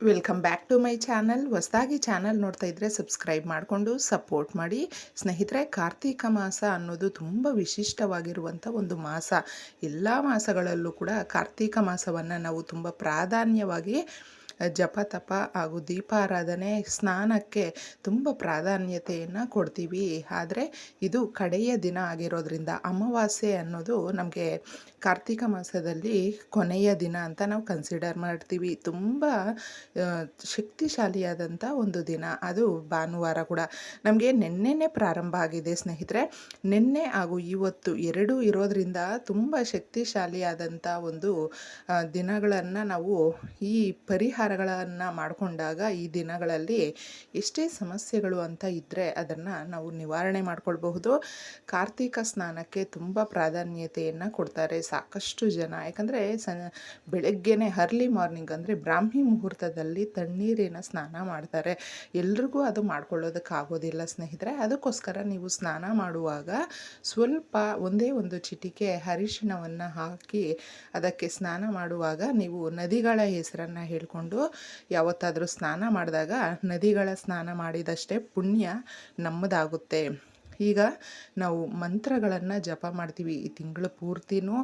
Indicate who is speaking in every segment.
Speaker 1: Welcome back to my channel ಹೊಸದಾಗಿ channel ನೋಡ್ತಾ ಇದ್ದರೆ ಸಬ್ಸ್ಕ್ರೈಬ್ ಮಾಡಿಕೊಂಡು ಸಪೋರ್ಟ್ ಮಾಡಿ. ಸ್ನೇಹಿತರೆ, ಕಾರ್ತಿಕ ಮಾಸ ಅನ್ನೋದು ತುಂಬ ವಿಶಿಷ್ಟವಾಗಿರುವಂಥ ಒಂದು ಮಾಸ. ಎಲ್ಲ ಮಾಸಗಳಲ್ಲೂ ಕೂಡ ಕಾರ್ತಿಕ ಮಾಸವನ್ನು ನಾವು ತುಂಬ ಪ್ರಾಧಾನ್ಯವಾಗಿ, ಜಪ ತಪ ಹಾಗೂ ದೀಪಾರಾಧನೆ ಸ್ನಾನಕ್ಕೆ ತುಂಬ ಪ್ರಾಧಾನ್ಯತೆಯನ್ನು ಕೊಡ್ತೀವಿ. ಆದರೆ ಇದು ಕಡೆಯ ದಿನ ಆಗಿರೋದ್ರಿಂದ ಅಮಾವಾಸ್ಯೆ ಅನ್ನೋದು ನಮಗೆ ಕಾರ್ತಿಕ ಮಾಸದಲ್ಲಿ ಕೊನೆಯ ದಿನ ಅಂತ ನಾವು ಕನ್ಸಿಡರ್ ಮಾಡ್ತೀವಿ. ತುಂಬ ಶಕ್ತಿಶಾಲಿಯಾದಂಥ ಒಂದು ದಿನ. ಅದು ಭಾನುವಾರ ಕೂಡ. ನಮಗೆ ನಿನ್ನೆನೇ ಪ್ರಾರಂಭ ಆಗಿದೆ ಸ್ನೇಹಿತರೆ. ನಿನ್ನೆ ಹಾಗೂ ಇವತ್ತು ಎರಡೂ ಇರೋದ್ರಿಂದ ತುಂಬ ಶಕ್ತಿಶಾಲಿಯಾದಂಥ ಒಂದು ದಿನಗಳನ್ನು ನಾವು ಈ ಪರಿಹಾರಗಳನ್ನು ಮಾಡಿಕೊಂಡಾಗ ಈ ದಿನಗಳಲ್ಲಿ ಎಷ್ಟೇ ಸಮಸ್ಯೆಗಳು ಅಂತ ಇದ್ದರೆ ಅದನ್ನು ನಾವು ನಿವಾರಣೆ ಮಾಡಿಕೊಳ್ಬಹುದು. ಕಾರ್ತಿಕ ಸ್ನಾನಕ್ಕೆ ತುಂಬ ಪ್ರಾಧಾನ್ಯತೆಯನ್ನು ಕೊಡ್ತಾರೆ. ಸಾಕಷ್ಟು ಜನ. ಯಾಕಂದರೆ ಸ ಬೆಳಗ್ಗೆನೇ ಅರ್ಲಿ ಮಾರ್ನಿಂಗ್ ಅಂದರೆ ಬ್ರಾಹ್ಮಿ ಮುಹೂರ್ತದಲ್ಲಿ ತಣ್ಣೀರಿನ ಸ್ನಾನ ಮಾಡ್ತಾರೆ. ಎಲ್ರಿಗೂ ಅದು ಮಾಡ್ಕೊಳ್ಳೋದಕ್ಕಾಗೋದಿಲ್ಲ ಸ್ನೇಹಿತರೆ. ಅದಕ್ಕೋಸ್ಕರ ನೀವು ಸ್ನಾನ ಮಾಡುವಾಗ ಸ್ವಲ್ಪ ಒಂದೇ ಒಂದು ಚಿಟಿಕೆ ಅರಿಶಿಣವನ್ನು ಹಾಕಿ ಅದಕ್ಕೆ ಸ್ನಾನ ಮಾಡುವಾಗ ನೀವು ನದಿಗಳ ಹೆಸರನ್ನು ಹೇಳಿಕೊಂಡು ಯಾವತ್ತಾದರೂ ಸ್ನಾನ ಮಾಡಿದಾಗ ನದಿಗಳ ಸ್ನಾನ ಮಾಡಿದಷ್ಟೇ ಪುಣ್ಯ ನಮ್ಮದಾಗುತ್ತೆ. ಈಗ ನಾವು ಮಂತ್ರಗಳನ್ನು ಜಪ ಮಾಡ್ತೀವಿ. ಈ ತಿಂಗಳು ಪೂರ್ತಿನೂ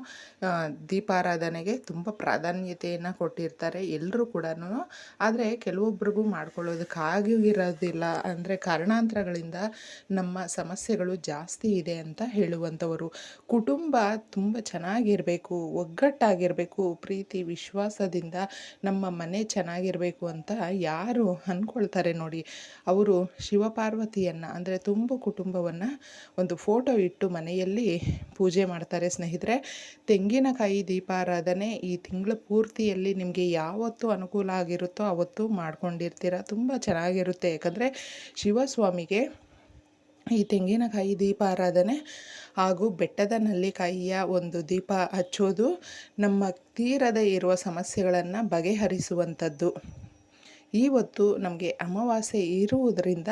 Speaker 1: ದೀಪಾರಾಧನೆಗೆ ತುಂಬ ಪ್ರಾಧಾನ್ಯತೆಯನ್ನು ಕೊಟ್ಟಿರ್ತಾರೆ ಎಲ್ಲರೂ ಕೂಡ ಆದರೆ ಕೆಲವೊಬ್ರಿಗೂ ಮಾಡ್ಕೊಳ್ಳೋದಕ್ಕಾಗಿರೋದಿಲ್ಲ ಅಂದರೆ ಕಾರಣಾಂತರಗಳಿಂದ ನಮ್ಮ ಸಮಸ್ಯೆಗಳು ಜಾಸ್ತಿ ಇದೆ ಅಂತ ಹೇಳುವಂಥವರು. ಕುಟುಂಬ ತುಂಬ ಚೆನ್ನಾಗಿರಬೇಕು, ಒಗ್ಗಟ್ಟಾಗಿರಬೇಕು, ಪ್ರೀತಿ, ವಿಶ್ವಾಸದಿಂದ ನಮ್ಮ ಮನೆ ಚೆನ್ನಾಗಿರಬೇಕು ಅಂತ ಯಾರು ಅಂದ್ಕೊಳ್ತಾರೆ ನೋಡಿ. ಅವರು ಶಿವಪಾರ್ವತಿಯನ್ನು, ಅಂದರೆ ತುಂಬ ಕುಟುಂಬವನ್ನು ಒಂದು ಫೋಟೋ ಇಟ್ಟು ಮನೆಯಲ್ಲಿ ಪೂಜೆ ಮಾಡ್ತಾರೆ ಸ್ನೇಹಿತರೆ. ತೆಂಗಿನಕಾಯಿ ದೀಪಾರಾಧನೆ ಈ ತಿಂಗಳ ಪೂರ್ತಿಯಲ್ಲಿ ನಿಮಗೆ ಯಾವತ್ತು ಅನುಕೂಲ ಆಗಿರುತ್ತೋ ಅವತ್ತು ಮಾಡ್ಕೊಂಡಿರ್ತೀರ. ತುಂಬ ಚೆನ್ನಾಗಿರುತ್ತೆ. ಯಾಕಂದರೆ ಶಿವಸ್ವಾಮಿಗೆ ಈ ತೆಂಗಿನಕಾಯಿ ದೀಪಾರಾಧನೆ ಹಾಗೂ ಬೆಟ್ಟದ ನಲ್ಲಿಕಾಯಿಯ ಒಂದು ದೀಪ ಹಚ್ಚೋದು ನಮ್ಮ ತೀರದೇ ಇರುವ ಸಮಸ್ಯೆಗಳನ್ನು ಬಗೆಹರಿಸುವಂಥದ್ದು. ಇವತ್ತು ನಮಗೆ ಅಮಾವಾಸ್ಯೆ ಇರುವುದರಿಂದ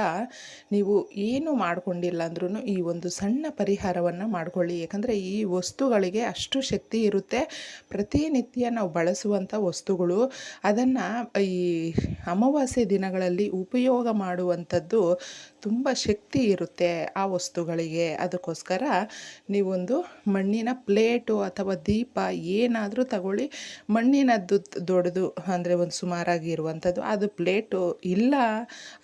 Speaker 1: ನೀವು ಏನು ಮಾಡಿಕೊಂಡಿಲ್ಲ ಅಂದ್ರೂ ಈ ಒಂದು ಸಣ್ಣ ಪರಿಹಾರವನ್ನು ಮಾಡಿಕೊಳ್ಳಿ. ಯಾಕಂದರೆ ಈ ವಸ್ತುಗಳಿಗೆ ಅಷ್ಟು ಶಕ್ತಿ ಇರುತ್ತೆ. ಪ್ರತಿನಿತ್ಯ ನಾವು ಬಳಸುವಂಥ ವಸ್ತುಗಳು, ಅದನ್ನು ಈ ಅಮಾವಾಸ್ಯೆ ದಿನಗಳಲ್ಲಿ ಉಪಯೋಗ ಮಾಡುವಂಥದ್ದು ತುಂಬ ಶಕ್ತಿ ಇರುತ್ತೆ ಆ ವಸ್ತುಗಳಿಗೆ. ಅದಕ್ಕೋಸ್ಕರ ನೀವೊಂದು ಮಣ್ಣಿನ ಪ್ಲೇಟು ಅಥವಾ ದೀಪ ಏನಾದರೂ ತಗೊಳ್ಳಿ. ಮಣ್ಣಿನದ್ದು ದೊಡ್ಡದು ಅಂದರೆ ಒಂದು ಸುಮಾರಾಗಿ ಇರುವಂಥದ್ದು. ಅದು ಪ್ಲೇಟು ಇಲ್ಲ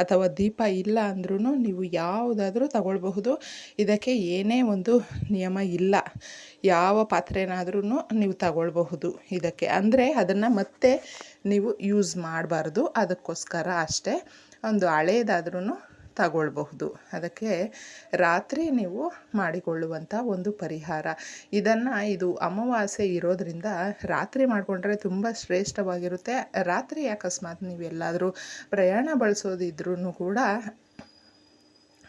Speaker 1: ಅಥವಾ ದೀಪ ಇಲ್ಲ ಅಂದ್ರೂ ನೀವು ಯಾವುದಾದ್ರೂ ತಗೊಳ್ಬಹುದು. ಇದಕ್ಕೆ ಏನೇ ಒಂದು ನಿಯಮ ಇಲ್ಲ. ಯಾವ ಪಾತ್ರೆನಾದ್ರೂ ನೀವು ತಗೊಳ್ಬಹುದು ಇದಕ್ಕೆ. ಅಂದರೆ ಅದನ್ನು ಮತ್ತೆ ನೀವು ಯೂಸ್ ಮಾಡಬಾರ್ದು. ಅದಕ್ಕೋಸ್ಕರ ಅಷ್ಟೇ. ಒಂದು ಹಳೇದಾದ್ರೂ ತಗೊಳ್ಬಹುದು. ಅದಕ್ಕೆ ರಾತ್ರಿ ನೀವು ಮಾಡಿಕೊಳ್ಳುವಂಥ ಒಂದು ಪರಿಹಾರ. ಇದನ್ನು ಇದು ಅಮಾವಾಸ್ಯೆ ಇರೋದ್ರಿಂದ ರಾತ್ರಿ ಮಾಡಿಕೊಂಡ್ರೆ ತುಂಬ ಶ್ರೇಷ್ಠವಾಗಿರುತ್ತೆ. ರಾತ್ರಿ ಅಕಸ್ಮಾತ್ ನೀವೆಲ್ಲಾದರೂ ಪ್ರಯಾಣ ಬಳಸೋದಿದ್ರೂ ಕೂಡ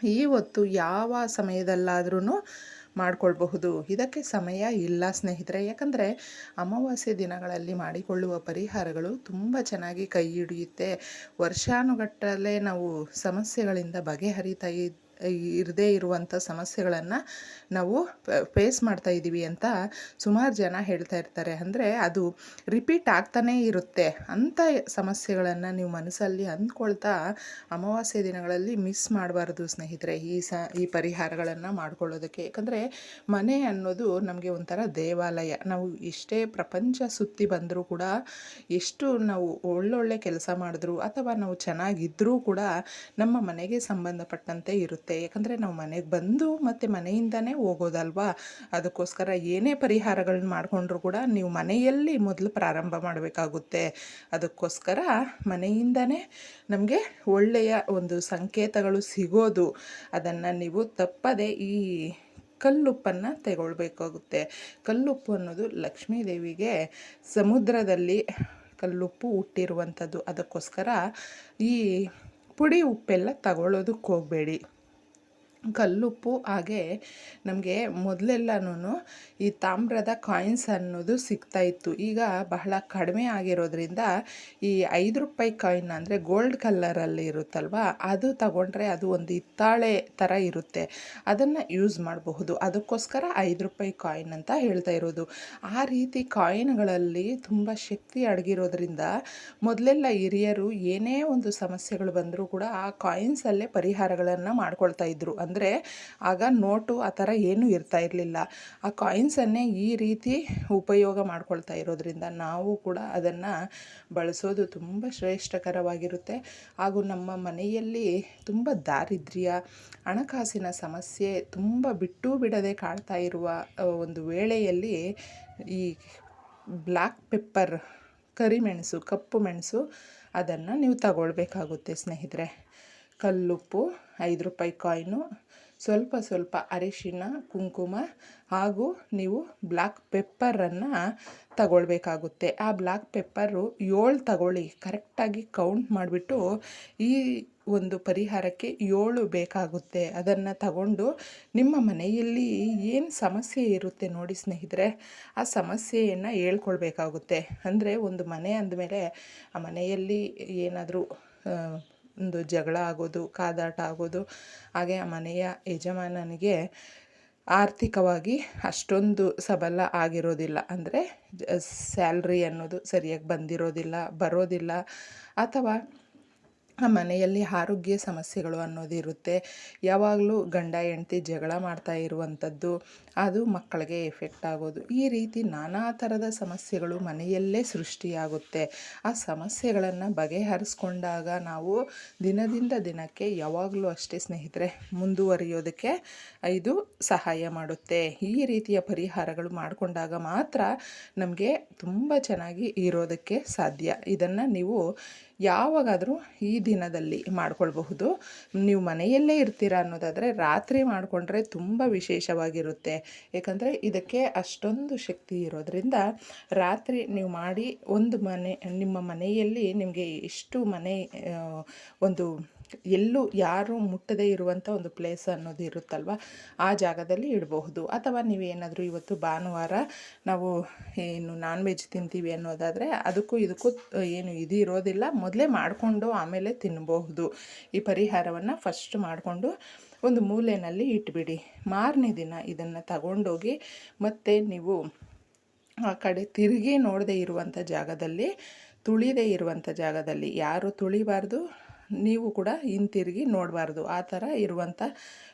Speaker 1: ಈ ಹೊತ್ತು ಯಾವ ಸಮಯದಲ್ಲಾದ್ರೂ ಮಾಡ್ಕೊಳ್ಬಹುದು. ಇದಕ್ಕೆ ಸಮಯ ಇಲ್ಲ ಸ್ನೇಹಿತರೆ. ಯಾಕಂದರೆ ಅಮಾವಾಸ್ಯೆ ದಿನಗಳಲ್ಲಿ ಮಾಡಿಕೊಳ್ಳುವ ಪರಿಹಾರಗಳು ತುಂಬ ಚೆನ್ನಾಗಿ ಕೈ ಹಿಡಿಯುತ್ತೆ. ವರ್ಷಾನುಗಟ್ಟಲೆ ನಾವು ಸಮಸ್ಯೆಗಳಿಂದ ಬಗೆಹರಿತಾ ಇರದೇ ಇರುವಂಥ ಸಮಸ್ಯೆಗಳನ್ನು ನಾವು ಫೇಸ್ ಮಾಡ್ತಾ ಇದ್ದೀವಿ ಅಂತ ಸುಮಾರು ಜನ ಹೇಳ್ತಾ ಇರ್ತಾರೆ. ಅಂದರೆ ಅದು ರಿಪೀಟ್ ಆಗ್ತಾನೇ ಇರುತ್ತೆ ಅಂಥ ಸಮಸ್ಯೆಗಳನ್ನು ನೀವು ಮನಸ್ಸಲ್ಲಿ ಅಂದ್ಕೊಳ್ತಾ ಅಮಾವಾಸ್ಯೆ ದಿನಗಳಲ್ಲಿ ಮಿಸ್ ಮಾಡಬಾರ್ದು ಸ್ನೇಹಿತರೆ ಈ ಸ, ಈ ಪರಿಹಾರಗಳನ್ನು ಮಾಡ್ಕೊಳ್ಳೋದಕ್ಕೆ. ಯಾಕಂದರೆ ಮನೆ ಅನ್ನೋದು ನಮಗೆ ಒಂಥರ ದೇವಾಲಯ. ನಾವು ಎಷ್ಟೇ ಪ್ರಪಂಚ ಸುತ್ತಿ ಬಂದರೂ ಕೂಡ ಎಷ್ಟು ನಾವು ಒಳ್ಳೊಳ್ಳೆ ಕೆಲಸ ಮಾಡಿದ್ರು ಅಥವಾ ನಾವು ಚೆನ್ನಾಗಿದ್ದರೂ ಕೂಡ ನಮ್ಮ ಮನೆಗೆ ಸಂಬಂಧಪಟ್ಟಂತೆ ಇರುತ್ತೆ. ಯಾಕಂದರೆ ನಾವು ಮನೆಗೆ ಬಂದು ಮತ್ತು ಮನೆಯಿಂದನೇ ಹೋಗೋದಲ್ವಾ? ಅದಕ್ಕೋಸ್ಕರ ಏನೇ ಪರಿಹಾರಗಳನ್ನ ಮಾಡಿಕೊಂಡ್ರು ಕೂಡ ನೀವು ಮನೆಯಲ್ಲಿ ಮೊದಲು ಪ್ರಾರಂಭ ಮಾಡಬೇಕಾಗುತ್ತೆ. ಅದಕ್ಕೋಸ್ಕರ ಮನೆಯಿಂದನೇ ನಮಗೆ ಒಳ್ಳೆಯ ಒಂದು ಸಂಕೇತಗಳು ಸಿಗೋದು. ಅದನ್ನು ನೀವು ತಪ್ಪದೆ ಈ ಕಲ್ಲುಪ್ಪನ್ನು ತಗೊಳ್ಬೇಕಾಗುತ್ತೆ. ಕಲ್ಲುಪ್ಪು ಅನ್ನೋದು ಲಕ್ಷ್ಮೀ ದೇವಿಗೆ ಸಮುದ್ರದಲ್ಲಿ ಕಲ್ಲುಪ್ಪು ಹುಟ್ಟಿರುವಂಥದ್ದು. ಅದಕ್ಕೋಸ್ಕರ ಈ ಪುಡಿ ಉಪ್ಪೆಲ್ಲ ತಗೊಳ್ಳೋದಕ್ಕೆ ಹೋಗಬೇಡಿ ಕಲ್ಲುಪ್ಪು ಹಾಗೆ ನಮಗೆ ಮೊದಲೆಲ್ಲನೂ ಈ ತಾಮ್ರದ ಕಾಯಿನ್ಸ್ ಅನ್ನೋದು ಸಿಗ್ತಾ ಇತ್ತು. ಈಗ ಬಹಳ ಕಡಿಮೆ ಆಗಿರೋದ್ರಿಂದ ಈ ಐದು ರೂಪಾಯಿ ಕಾಯಿನ್ ಅಂದರೆ ಗೋಲ್ಡ್ ಕಲ್ಲರಲ್ಲಿ ಇರುತ್ತಲ್ವ, ಅದು ತಗೊಂಡ್ರೆ ಅದು ಒಂದು ಹಿತ್ತಾಳೆ ಥರ ಇರುತ್ತೆ. ಅದನ್ನು ಯೂಸ್ ಮಾಡಬಹುದು. ಅದಕ್ಕೋಸ್ಕರ ಐದು ರೂಪಾಯಿ ಕಾಯಿನ್ ಅಂತ ಹೇಳ್ತಾ ಇರೋದು. ಆ ರೀತಿ ಕಾಯಿನ್ಗಳಲ್ಲಿ ತುಂಬ ಶಕ್ತಿ ಅಡಗಿರೋದ್ರಿಂದ ಮೊದಲೆಲ್ಲ ಹಿರಿಯರು ಏನೇ ಒಂದು ಸಮಸ್ಯೆಗಳು ಬಂದರೂ ಕೂಡ ಆ ಕಾಯಿನ್ಸಲ್ಲೇ ಪರಿಹಾರಗಳನ್ನು ಮಾಡ್ಕೊಳ್ತಾ ಇದ್ರು. ಅಂದರೆ ಆಗ ನೋಟು ಆ ಥರ ಏನೂ ಇರ್ತಾ ಇರಲಿಲ್ಲ. ಆ ಕಾಯಿನ್ಸನ್ನೇ ಈ ರೀತಿ ಉಪಯೋಗ ಮಾಡ್ಕೊಳ್ತಾ ಇರೋದ್ರಿಂದ ನಾವು ಕೂಡ ಅದನ್ನು ಬಳಸೋದು ತುಂಬ ಶ್ರೇಷ್ಠಕರವಾಗಿರುತ್ತೆ. ಹಾಗೂ ನಮ್ಮ ಮನೆಯಲ್ಲಿ ತುಂಬ ದಾರಿದ್ರ್ಯ, ಹಣಕಾಸಿನ ಸಮಸ್ಯೆ ತುಂಬ ಬಿಟ್ಟು ಬಿಡದೆ ಕಾಣ್ತಾ ಇರುವ ಒಂದು ವೇಳೆಯಲ್ಲಿ ಈ ಬ್ಲ್ಯಾಕ್ ಪೆಪ್ಪರ್ ಕರಿಮೆಣಸು ಕಪ್ಪು ಮೆಣಸು ಅದನ್ನು ನೀವು ತಗೊಳ್ಬೇಕಾಗುತ್ತೆ ಸ್ನೇಹಿತರೆ. ಕಲ್ಲುಪ್ಪು, ಐದು ರೂಪಾಯಿ ಕಾಯಿನು ಸ್ವಲ್ಪ ಸ್ವಲ್ಪ ಅರಿಶಿನ, ಕುಂಕುಮ ಹಾಗೂ ನೀವು ಬ್ಲ್ಯಾಕ್ ಪೆಪ್ಪರನ್ನು ತಗೊಳ್ಬೇಕಾಗುತ್ತೆ. ಆ ಬ್ಲ್ಯಾಕ್ ಪೆಪ್ಪರು ಏಳು ತಗೊಳ್ಳಿ. ಕರೆಕ್ಟಾಗಿ ಕೌಂಟ್ ಮಾಡಿಬಿಟ್ಟು ಈ ಒಂದು ಪರಿಹಾರಕ್ಕೆ ಏಳು ಬೇಕಾಗುತ್ತೆ. ಅದನ್ನು ತಗೊಂಡು ನಿಮ್ಮ ಮನೆಯಲ್ಲಿ ಏನು ಸಮಸ್ಯೆ ಇರುತ್ತೆ ನೋಡಿ ಸ್ನೇಹಿತರೆ, ಆ ಸಮಸ್ಯೆಯನ್ನು ಹೇಳ್ಕೊಳ್ಬೇಕಾಗುತ್ತೆ. ಅಂದರೆ ಒಂದು ಮನೆ ಅಂದಮೇಲೆ ಆ ಮನೆಯಲ್ಲಿ ಏನಾದರೂ ಒಂದು ಜಗಳ ಆಗೋದು, ಕಾದಾಟ ಆಗೋದು, ಹಾಗೆ ಆ ಮನೆಯ ಯಜಮಾನನಿಗೆ ಆರ್ಥಿಕವಾಗಿ ಅಷ್ಟೊಂದು ಸಬಲ ಆಗಿರೋದಿಲ್ಲ. ಅಂದರೆ ಸ್ಯಾಲ್ರಿ ಅನ್ನೋದು ಸರಿಯಾಗಿ ಬಂದಿರೋದಿಲ್ಲ, ಬರೋದಿಲ್ಲ. ಅಥವಾ ಮನೆಯಲ್ಲಿ ಆರೋಗ್ಯ ಸಮಸ್ಯೆಗಳು ಅನ್ನೋದು ಇರುತ್ತೆ. ಯಾವಾಗಲೂ ಗಂಡ, ಹೆಂಡತಿ ಜಗಳ ಮಾಡ್ತಾ ಇರುವಂಥದ್ದು, ಅದು ಮಕ್ಕಳಿಗೆ ಎಫೆಕ್ಟ್ ಆಗೋದು. ಈ ರೀತಿ ನಾನಾ ಥರದ ಸಮಸ್ಯೆಗಳು ಮನೆಯಲ್ಲೇ ಸೃಷ್ಟಿಯಾಗುತ್ತೆ. ಆ ಸಮಸ್ಯೆಗಳನ್ನು ಬಗೆಹರಿಸ್ಕೊಂಡಾಗ ನಾವು ದಿನದಿಂದ ದಿನಕ್ಕೆ ಯಾವಾಗಲೂ ಅಷ್ಟೇ ಸ್ನೇಹಿತರೆ, ಮುಂದುವರಿಯೋದಕ್ಕೆ ಇದು ಸಹಾಯ ಮಾಡುತ್ತೆ. ಈ ರೀತಿಯ ಪರಿಹಾರಗಳು ಮಾಡಿಕೊಂಡಾಗ ಮಾತ್ರ ನಮಗೆ ತುಂಬ ಚೆನ್ನಾಗಿ ಇರೋದಕ್ಕೆ ಸಾಧ್ಯ. ಇದನ್ನು ನೀವು ಯಾವಾಗಾದರೂ ಈ ದಿನದಲ್ಲಿ ಮಾಡ್ಕೊಳ್ಬಹುದು. ನೀವು ಮನೆಯಲ್ಲೇ ಇರ್ತೀರ ಅನ್ನೋದಾದರೆ ರಾತ್ರಿ ಮಾಡಿಕೊಂಡ್ರೆ ತುಂಬ ವಿಶೇಷವಾಗಿರುತ್ತೆ. ಏಕೆಂದರೆ ಇದಕ್ಕೆ ಅಷ್ಟೊಂದು ಶಕ್ತಿ ಇರೋದರಿಂದ ರಾತ್ರಿ ನೀವು ಮಾಡಿ ಒಂದು ಮನೆ, ನಿಮ್ಮ ಮನೆಯಲ್ಲಿ ನಿಮಗೆ ಎಷ್ಟು ಮನೆ ಒಂದು ಎಲ್ಲೂ ಯಾರು ಮುಟ್ಟದೇ ಇರುವಂಥ ಒಂದು ಪ್ಲೇಸ್ ಅನ್ನೋದು ಇರುತ್ತಲ್ವ? ಆ ಜಾಗದಲ್ಲಿ ಇಡಬಹುದು. ಅಥವಾ ನೀವೇನಾದರೂ ಇವತ್ತು ಭಾನುವಾರ ನಾವು ಏನು ನಾನ್ ವೆಜ್ ತಿಂತೀವಿ ಅನ್ನೋದಾದರೆ ಅದಕ್ಕೂ ಇದಕ್ಕೂ ಏನು ಇದು ಇರೋದಿಲ್ಲ. ಮೊದಲೇ ಮಾಡಿಕೊಂಡು ಆಮೇಲೆ ತಿನ್ನಬಹುದು ಈ ಪರಿಹಾರವನ್ನು ಫಸ್ಟ್ ಮಾಡಿಕೊಂಡು ಒಂದು ಮೂಲೆಯಲ್ಲಿ ಇಟ್ಬಿಡಿ. ಮಾರನೇ ದಿನ ಇದನ್ನು ತಗೊಂಡೋಗಿ ಮತ್ತೆ ನೀವು ಆ ಕಡೆ ತಿರುಗಿ ನೋಡದೇ ಇರುವಂಥ ಜಾಗದಲ್ಲಿ, ತುಳಿದೇ ಇರುವಂಥ ಜಾಗದಲ್ಲಿ. ಯಾರು ತುಳಿಬಾರ್ದು ನೀವು ಕೂಡ ಹಿಂತಿರುಗಿ ನೋಡಬಾರ್ದು. ಆ ಥರ ಇರುವಂಥ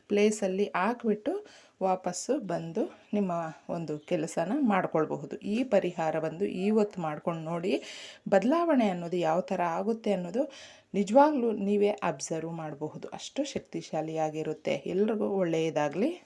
Speaker 1: ಪ್ಲೇಸಲ್ಲಿ ಹಾಕ್ಬಿಟ್ಟು ವಾಪಸ್ಸು ಬಂದು ನಿಮ್ಮ ಒಂದು ಕೆಲಸನ ಮಾಡ್ಕೊಳ್ಬಹುದು. ಈ ಪರಿಹಾರ ಬಂದು ಇವತ್ತು ಮಾಡ್ಕೊಂಡು ನೋಡಿ ಬದಲಾವಣೆ ಅನ್ನೋದು ಯಾವ ಥರ ಆಗುತ್ತೆ ಅನ್ನೋದು ನಿಜವಾಗ್ಲೂ ನೀವೇ ಅಬ್ಸರ್ವ್ ಮಾಡಬಹುದು. ಅಷ್ಟು ಶಕ್ತಿಶಾಲಿಯಾಗಿರುತ್ತೆ. ಎಲ್ರಿಗೂ ಒಳ್ಳೆಯದಾಗಲಿ.